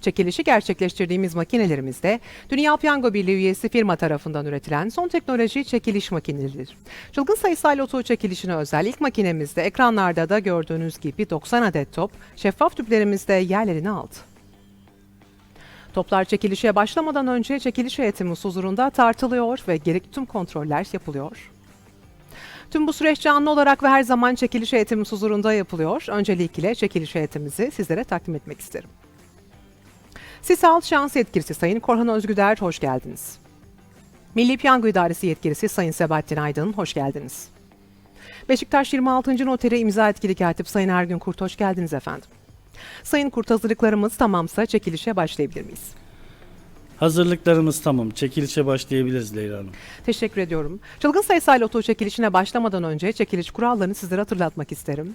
Çekilişi gerçekleştirdiğimiz makinelerimizde Dünya Piyango Birliği üyesi firma tarafından üretilen son teknoloji çekiliş makineleridir. Çılgın sayısal loto çekilişine özel ilk makinemizde ekranlarda da gördüğünüz gibi 90 adet top şeffaf tüplerimizde yerlerini aldı. Toplar çekilişe başlamadan önce çekiliş heyetimiz huzurunda tartılıyor ve gerekli tüm kontroller yapılıyor. Tüm bu süreç canlı olarak ve her zaman çekiliş heyetimiz huzurunda yapılıyor. Öncelikle çekiliş heyetimizi sizlere takdim etmek isterim. Sisal Şans Yetkilisi Sayın Korhan Özgüder, hoş geldiniz. Milli Piyango İdaresi Yetkilisi Sayın Sebahattin Aydın, hoş geldiniz. Beşiktaş 26. Noteri imza etkili katip Sayın Ergün Kurt, hoş geldiniz efendim. Sayın Kurt hazırlıklarımız tamamsa çekilişe başlayabilir miyiz? Hazırlıklarımız tamam. Çekilişe başlayabiliriz Leyla Hanım. Teşekkür ediyorum. Çılgın sayısal loto çekilişine başlamadan önce çekiliş kurallarını sizlere hatırlatmak isterim.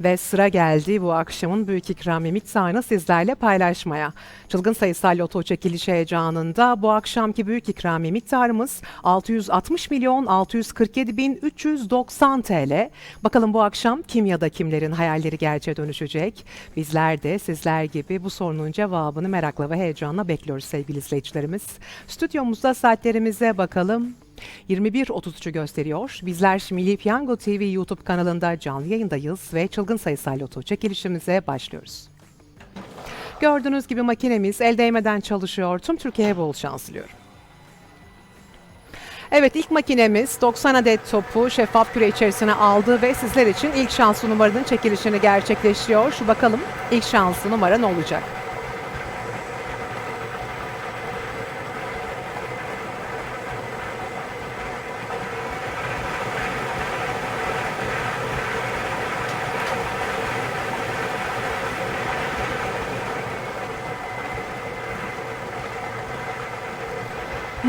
Ve sıra geldi bu akşamın büyük ikramiye miktarını sizlerle paylaşmaya. Çılgın sayısal loto çekilişi heyecanında bu akşamki büyük ikramiye miktarımız 660 milyon 647 bin 390 TL. Bakalım bu akşam kim ya da kimlerin hayalleri gerçeğe dönüşecek? Bizler de sizler gibi bu sorunun cevabını merakla ve heyecanla bekliyoruz sevgili izleyicilerimiz. Stüdyomuzda saatlerimize bakalım. 21.33'ü gösteriyor. Bizler Milli Piyango TV YouTube kanalında canlı yayındayız ve çılgın sayısal loto çekilişimize başlıyoruz. Gördüğünüz gibi makinemiz el değmeden çalışıyor. Tüm Türkiye'ye bol şans diliyorum. Evet ilk makinemiz 90 adet topu şeffaf küre içerisine aldı ve sizler için ilk şanslı numaranın çekilişini gerçekleştiriyor. Şu bakalım ilk şanslı numara ne olacak?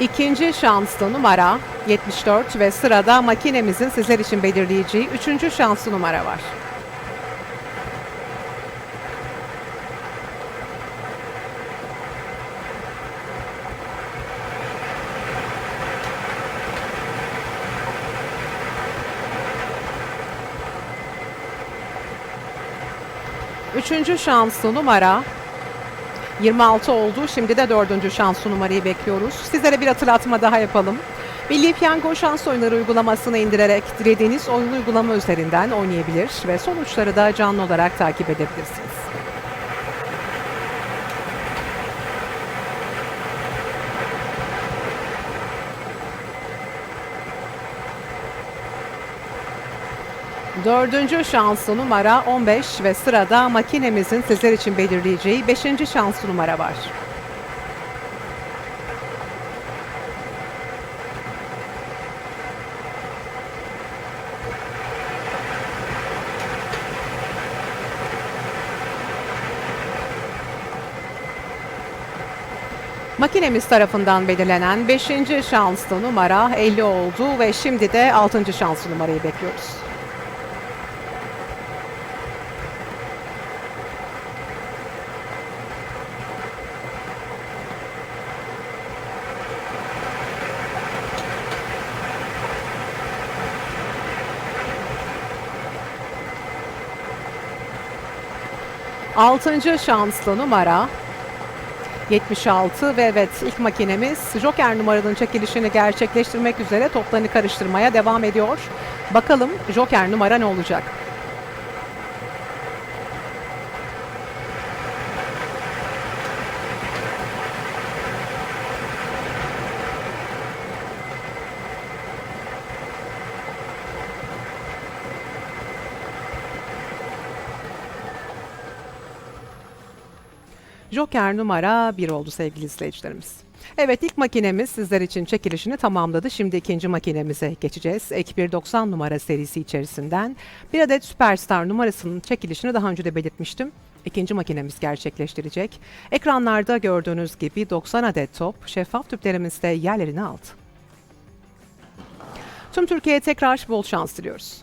İkinci şanslı numara 74 ve sırada makinemizin sizler için belirleyeceği üçüncü şanslı numara var. Üçüncü şanslı numara 26 oldu. Şimdi de dördüncü şanslı numarayı bekliyoruz. Sizlere bir hatırlatma daha yapalım. Milli Piyango şans oyunları uygulamasını indirerek dilediğiniz oyun uygulama üzerinden oynayabilir ve sonuçları da canlı olarak takip edebilirsiniz. Dördüncü şanslı numara 15 ve sırada makinemizin sizler için belirleyeceği beşinci şanslı numara var. Makinemiz tarafından belirlenen 5. şanslı numara 50 oldu ve şimdi de 6. şanslı numarayı bekliyoruz. Altıncı şanslı numara 76 ve evet ilk makinemiz Joker numaranın çekilişini gerçekleştirmek üzere toplarını karıştırmaya devam ediyor. Bakalım Joker numara ne olacak? Joker numara 1 oldu sevgili izleyicilerimiz. Evet ilk makinemiz sizler için çekilişini tamamladı. Şimdi ikinci makinemize geçeceğiz. Ek 190 numara serisi içerisinden bir adet Superstar numarasının çekilişini daha önce de belirtmiştim. İkinci makinemiz gerçekleştirecek. Ekranlarda gördüğünüz gibi 90 adet top şeffaf tüplerimizde yerlerini aldı. Tüm Türkiye'ye tekrar bol şans diliyoruz.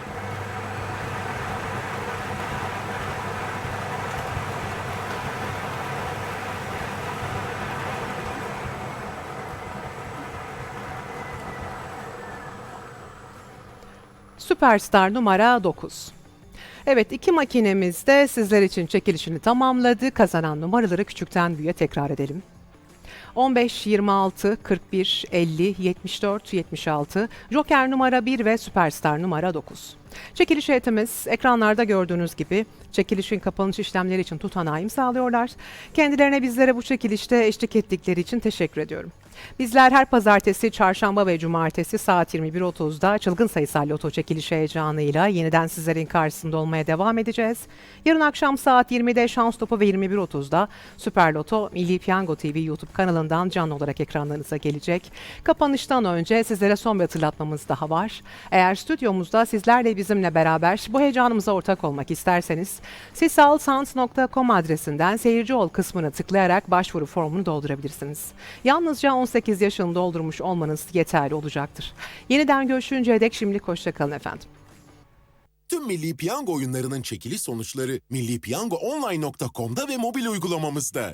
Superstar numara 9. Evet iki makinemiz de sizler için çekilişini tamamladı. Kazanan numaraları küçükten büyüğe tekrar edelim. 15, 26, 41, 50, 74, 76, Joker numara 1 ve Superstar numara 9. Çekiliş heyetimiz ekranlarda gördüğünüz gibi çekilişin kapanış işlemleri için tutanağı imzalıyorlar. Kendilerine bizlere bu çekilişte eşlik ettikleri için teşekkür ediyorum. Bizler her pazartesi, çarşamba ve cumartesi saat 21.30'da çılgın sayısal loto çekiliş heyecanıyla yeniden sizlerin karşısında olmaya devam edeceğiz. Yarın akşam saat 20'de Şans Topu ve 21.30'da Süper Loto Milli Piyango TV YouTube kanalından canlı olarak ekranlarınıza gelecek. Kapanıştan önce sizlere son bir hatırlatmamız daha var. Eğer stüdyomuzda sizlerle bizimle beraber bu heyecanımıza ortak olmak isterseniz sisalsans.com adresinden seyirci ol kısmını tıklayarak başvuru formunu doldurabilirsiniz. Yalnızca 18 yaşını doldurmuş olmanız yeterli olacaktır. Yeniden görüşünceye dek şimdilik hoşçakalın efendim. Tüm Milli Piyango oyunlarının çekiliş sonuçları millipiyangoonline.com'da ve mobil uygulamamızda.